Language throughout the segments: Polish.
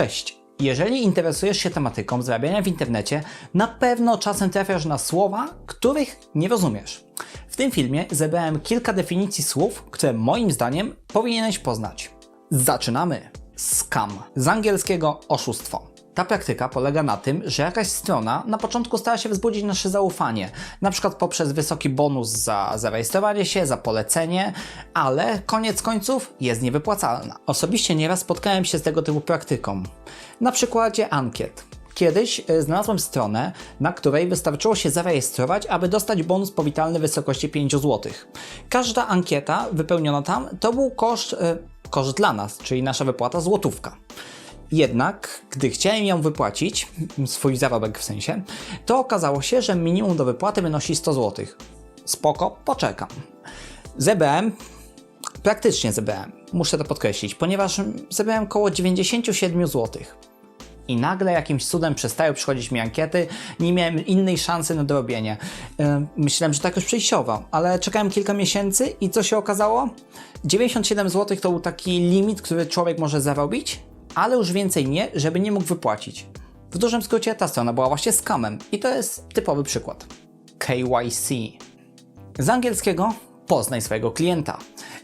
Cześć! Jeżeli interesujesz się tematyką zarabiania w internecie, na pewno czasem trafiasz na słowa, których nie rozumiesz. W tym filmie zebrałem kilka definicji słów, które moim zdaniem powinieneś poznać. Zaczynamy! Scam. Z angielskiego oszustwo. Ta praktyka polega na tym, że jakaś strona na początku stara się wzbudzić nasze zaufanie, na przykład poprzez wysoki bonus za zarejestrowanie się, za polecenie, ale koniec końców jest niewypłacalna. Osobiście nieraz spotkałem się z tego typu praktyką. Na przykładzie ankiet. Kiedyś e, znalazłem stronę, na której wystarczyło się zarejestrować, aby dostać bonus powitalny w wysokości 5 zł. Każda ankieta wypełniona tam to był koszt, e, koszt dla nas, czyli nasza wypłata złotówka. Jednak, gdy chciałem ją wypłacić, swój zarobek w sensie, to okazało się, że minimum do wypłaty wynosi 100 zł. Spoko, poczekam. Zebrałem, praktycznie zebrałem, muszę to podkreślić, ponieważ zebrałem około 97 zł. I nagle jakimś cudem przestały przychodzić mi ankiety, nie miałem innej szansy na dorobienie. Yy, myślałem, że to jakoś przejściowo, ale czekałem kilka miesięcy i co się okazało? 97 zł to był taki limit, który człowiek może zarobić, ale już więcej nie, żeby nie mógł wypłacić. W dużym skrócie ta strona była właśnie skamem i to jest typowy przykład. KYC. Z angielskiego poznaj swojego klienta.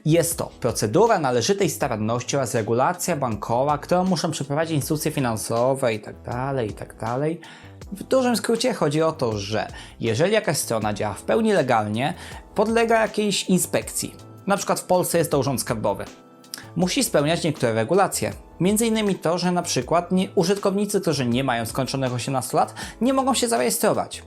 Jest to procedura należytej staranności oraz regulacja bankowa, którą muszą przeprowadzić instytucje finansowe itd., itd. W dużym skrócie chodzi o to, że jeżeli jakaś strona działa w pełni legalnie, podlega jakiejś inspekcji. Na przykład w Polsce jest to Urząd Skarbowy musi spełniać niektóre regulacje. Między innymi to, że na przykład nie, użytkownicy, którzy nie mają skończonych 18 lat, nie mogą się zarejestrować.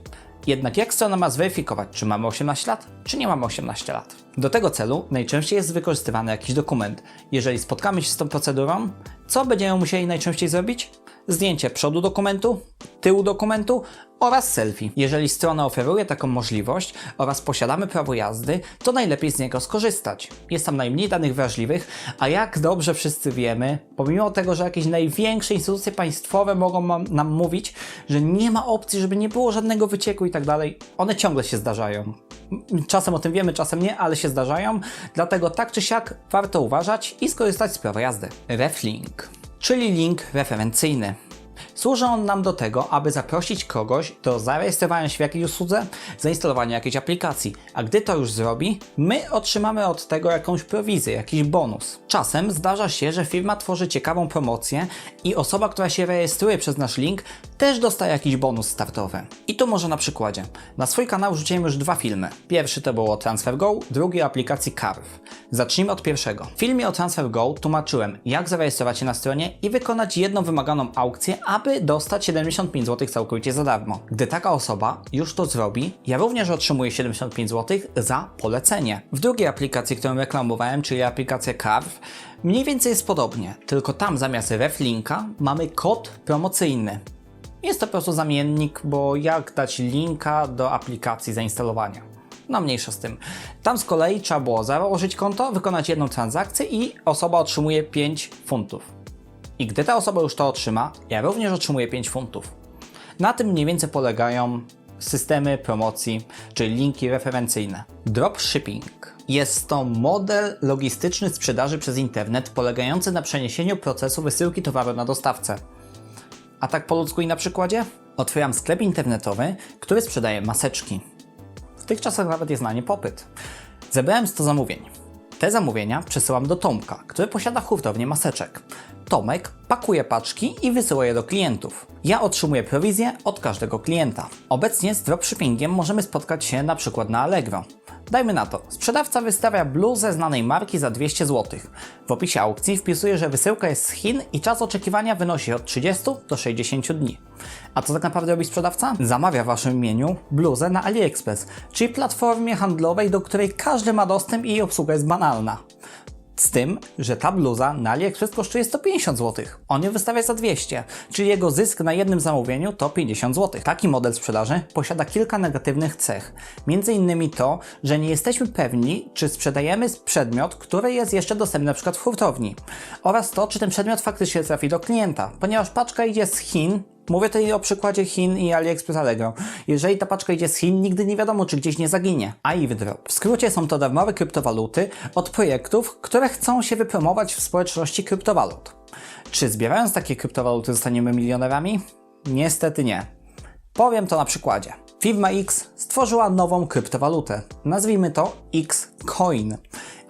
Jednak jak strona ma zweryfikować, czy mamy 18 lat, czy nie mamy 18 lat? Do tego celu najczęściej jest wykorzystywany jakiś dokument. Jeżeli spotkamy się z tą procedurą, co będziemy musieli najczęściej zrobić? Zdjęcie przodu dokumentu, tyłu dokumentu oraz selfie. Jeżeli strona oferuje taką możliwość oraz posiadamy prawo jazdy, to najlepiej z niego skorzystać. Jest tam najmniej danych wrażliwych, a jak dobrze wszyscy wiemy, pomimo tego, że jakieś największe instytucje państwowe mogą nam mówić, że nie ma opcji, żeby nie było żadnego wycieku i tak dalej, one ciągle się zdarzają. Czasem o tym wiemy, czasem nie, ale się zdarzają, dlatego tak czy siak warto uważać i skorzystać z prawa jazdy. Reflink, czyli link referencyjny. Służy on nam do tego, aby zaprosić kogoś do zarejestrowania się w jakiejś usłudze, zainstalowania jakiejś aplikacji, a gdy to już zrobi, my otrzymamy od tego jakąś prowizję, jakiś bonus. Czasem zdarza się, że firma tworzy ciekawą promocję i osoba, która się rejestruje przez nasz link, też dostaje jakiś bonus startowy. I tu może na przykładzie. Na swój kanał rzuciłem już dwa filmy. Pierwszy to było TransferGo, drugi o aplikacji Carve. Zacznijmy od pierwszego. W filmie o TransferGo tłumaczyłem, jak zarejestrować się na stronie i wykonać jedną wymaganą aukcję, aby dostać 75 zł całkowicie za darmo. Gdy taka osoba już to zrobi, ja również otrzymuję 75 zł za polecenie. W drugiej aplikacji, którą reklamowałem, czyli aplikacja Carve, mniej więcej jest podobnie, tylko tam zamiast reflinka mamy kod promocyjny. Jest to po prostu zamiennik, bo jak dać linka do aplikacji zainstalowania. No mniejsza z tym. Tam z kolei trzeba było założyć konto, wykonać jedną transakcję i osoba otrzymuje 5 funtów. I gdy ta osoba już to otrzyma, ja również otrzymuję 5 funtów. Na tym mniej więcej polegają systemy promocji, czyli linki referencyjne. Dropshipping jest to model logistyczny sprzedaży przez internet polegający na przeniesieniu procesu wysyłki towaru na dostawcę. A tak po ludzku i na przykładzie? Otwieram sklep internetowy, który sprzedaje maseczki. Tych czasach nawet jest na nie popyt. Zebrałem 100 zamówień. Te zamówienia przesyłam do Tomka, który posiada hurtownię maseczek. Tomek pakuje paczki i wysyła je do klientów. Ja otrzymuję prowizję od każdego klienta. Obecnie z dropshippingiem możemy spotkać się na przykład na Allegro. Dajmy na to, sprzedawca wystawia bluzę znanej marki za 200 zł. W opisie aukcji wpisuje, że wysyłka jest z Chin i czas oczekiwania wynosi od 30 do 60 dni. A co tak naprawdę robi sprzedawca? Zamawia w Waszym imieniu bluzę na AliExpress, czyli platformie handlowej, do której każdy ma dostęp i jej obsługa jest banalna. Z tym, że ta bluza na AliExpress kosztuje 150 zł. On ją wystawia za 200, czyli jego zysk na jednym zamówieniu to 50 zł. Taki model sprzedaży posiada kilka negatywnych cech. Między innymi to, że nie jesteśmy pewni, czy sprzedajemy przedmiot, który jest jeszcze dostępny przykład w hurtowni. Oraz to, czy ten przedmiot faktycznie trafi do klienta, ponieważ paczka idzie z Chin, Mówię tutaj o przykładzie Chin i AliExpress Allegro. Jeżeli ta paczka idzie z Chin, nigdy nie wiadomo, czy gdzieś nie zaginie. A i wydrop. W skrócie są to darmowe kryptowaluty od projektów, które chcą się wypromować w społeczności kryptowalut. Czy zbierając takie kryptowaluty zostaniemy milionerami? Niestety nie. Powiem to na przykładzie. Firma X stworzyła nową kryptowalutę. Nazwijmy to Xcoin.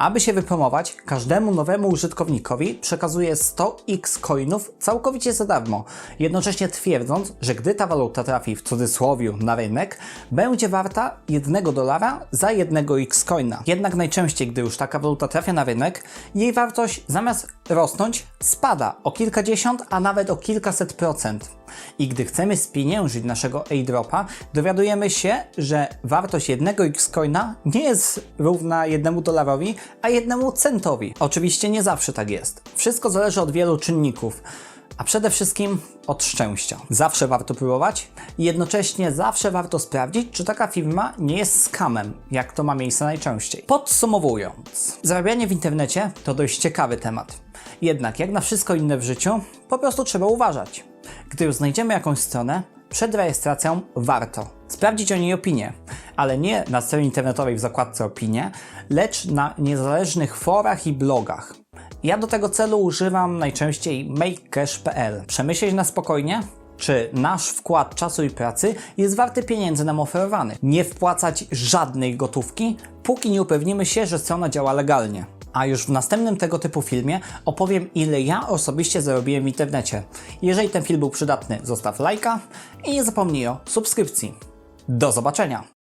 Aby się wypromować, każdemu nowemu użytkownikowi przekazuje 100 Xcoinów całkowicie za darmo, jednocześnie twierdząc, że gdy ta waluta trafi w cudzysłowie na rynek, będzie warta 1 dolara za jednego Xcoina. Jednak najczęściej, gdy już taka waluta trafia na rynek, jej wartość zamiast rosnąć, spada o kilkadziesiąt, a nawet o kilkaset procent. I gdy chcemy spieniężyć naszego airdropa, dowiadujemy się, że wartość jednego Xcoina nie jest równa jednemu dolarowi, a jednemu centowi. Oczywiście nie zawsze tak jest. Wszystko zależy od wielu czynników. A przede wszystkim od szczęścia. Zawsze warto próbować i jednocześnie zawsze warto sprawdzić, czy taka firma nie jest skamem, jak to ma miejsce najczęściej. Podsumowując, zarabianie w internecie to dość ciekawy temat. Jednak jak na wszystko inne w życiu, po prostu trzeba uważać. Gdy już znajdziemy jakąś stronę, przed rejestracją warto sprawdzić o niej opinię, ale nie na stronie internetowej w zakładce opinie, lecz na niezależnych forach i blogach. Ja do tego celu używam najczęściej makecash.pl. Przemyśleć na spokojnie, czy nasz wkład czasu i pracy jest warty pieniędzy nam oferowanych. Nie wpłacać żadnej gotówki, póki nie upewnimy się, że strona działa legalnie. A już w następnym tego typu filmie opowiem, ile ja osobiście zarobiłem w internecie. Jeżeli ten film był przydatny, zostaw lajka i nie zapomnij o subskrypcji. Do zobaczenia!